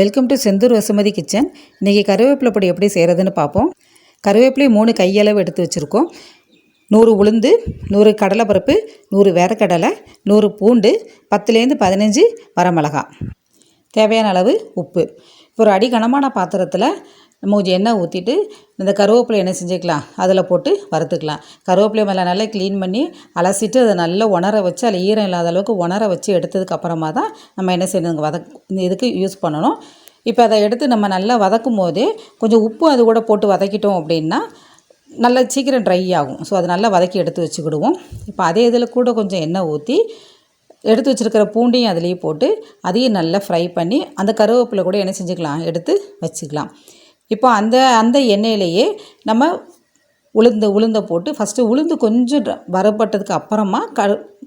Welcome to Senthur Vasumathi kitchen இன்றைக்கி கருவேப்பிலை பொடி எப்படி செய்கிறதுன்னு பார்ப்போம். கருவேப்பிலையும் மூணு கையளவு எடுத்து வச்சுருக்கோம். நூறு உளுந்து நூறு கடலைப்பருப்பு நூறு வேர்க்கடலை நூறு பூண்டு பத்துலேருந்து பதினஞ்சு வரமிளகா. தேவையான அளவு உப்பு. இப்போ ஒரு அடி கனமான பாத்திரத்தில் நம்ம கொஞ்சம் எண்ணெய் ஊற்றிட்டு இந்த கருவேப்பிலை எண்ணெய் செஞ்சுக்கலாம். அதில் போட்டு வறுத்துக்கலாம். கருவேப்பிலை மேலே நல்லா க்ளீன் பண்ணி அலசிட்டு அதை நல்லா உணர வச்சு அதில் ஈரம் இல்லாத அளவுக்கு உணர வச்சு எடுத்ததுக்கு அப்புறமா தான் நம்ம என்ன செய்யணுங்க வதக் இதுக்கு யூஸ் பண்ணணும். இப்போ அதை எடுத்து நம்ம நல்லா வதக்கும் போதே கொஞ்சம் உப்பு அது கூட போட்டு வதக்கிட்டோம் அப்படின்னா நல்லா சீக்கிரம் ட்ரை ஆகும். ஸோ அதை நல்லா வதக்கி எடுத்து வச்சுக்கிடுவோம். இப்போ அதே இதில் கூட கொஞ்சம் எண்ணெய் ஊற்றி எடுத்து வச்சுருக்கிற பூண்டையும் அதுலேயே போட்டு அதையும் நல்லா ஃப்ரை பண்ணி அந்த கருவேப்பிலை கூட என்ன செஞ்சுக்கலாம்? எடுத்து வச்சுக்கலாம். இப்போ அந்த அந்த எண்ணெயிலேயே நம்ம உளுந்து உளுந்தை போட்டு ஃபஸ்ட்டு உளுந்து கொஞ்சம் ட- வறுபட்டதுக்கு அப்புறமா க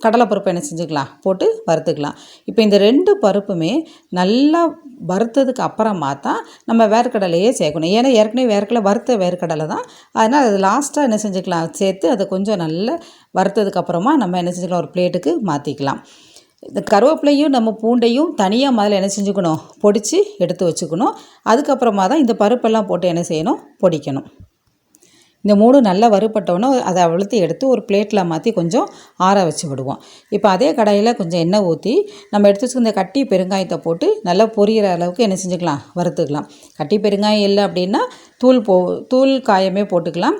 கடலைப்பருப்பு என்ன செஞ்சுக்கலாம்? போட்டு வறுத்துக்கலாம். இப்போ இந்த ரெண்டு பருப்புமே நல்லா வறுத்ததுக்கு அப்புறமா தான் நம்ம வேர்க்கடலையே சேர்க்கணும். ஏன்னா ஏற்கனவே வேர்க்கடலை வறுத்த வேர்க்கடலை தான். அதனால் அது லாஸ்ட்டாக என்ன செஞ்சுக்கலாம்? சேர்த்து அதை கொஞ்சம் நல்லா வறுத்ததுக்கு அப்புறமா நம்ம என்ன செஞ்சுக்கலாம்? ஒரு பிளேட்டுக்கு மாற்றிக்கலாம் இந்த கருவேப்பிலையும் நம்ம பூண்டையும் தனியாக முதல்ல என்ன செஞ்சுக்கணும்? பொடித்து எடுத்து வச்சுக்கணும். அதுக்கப்புறமா தான் இந்த பருப்பெல்லாம் போட்டு என்ன செய்யணும்? பொடிக்கணும். இந்த மூணு நல்லா வறுபட்டோன்னே அதை அழுத்தி எடுத்து ஒரு பிளேட்டில் மாற்றி கொஞ்சம் ஆற வச்சு விடுவோம். இப்போ அதே கடாயில் கொஞ்சம் எண்ணெய் ஊற்றி நம்ம எடுத்து வச்சுருந்த கட்டி பெருங்காயத்தை போட்டு நல்லா பொரியிற அளவுக்கு என்ன செஞ்சுக்கலாம்? வறுத்துக்கலாம். கட்டி பெருங்காயம் இல்லை அப்படின்னா தூள் போ தூள் காயமே போட்டுக்கலாம்.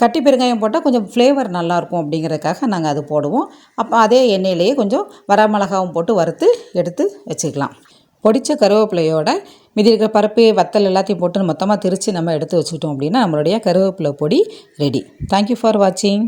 கட்டி பெருங்காயம் போட்டால் கொஞ்சம் ஃப்ளேவர் நல்லாயிருக்கும் அப்படிங்கிறதுக்காக நாங்கள் அது போடுவோம். அப்போ அதே எண்ணெயிலேயே கொஞ்சம் வரமிளகாவும் போட்டு வறுத்து எடுத்து வச்சுக்கலாம். பொடித்த கருவேப்பிலையோட மீதி இருக்கிற பருப்பு வத்தல் எல்லாத்தையும் போட்டு மொத்தமாக திரித்து நம்ம எடுத்து வச்சுக்கிட்டோம் அப்படின்னா நம்மளுடைய கருவேப்பிலை பொடி ரெடி தேங்க்யூ ஃபார் வாட்சிங்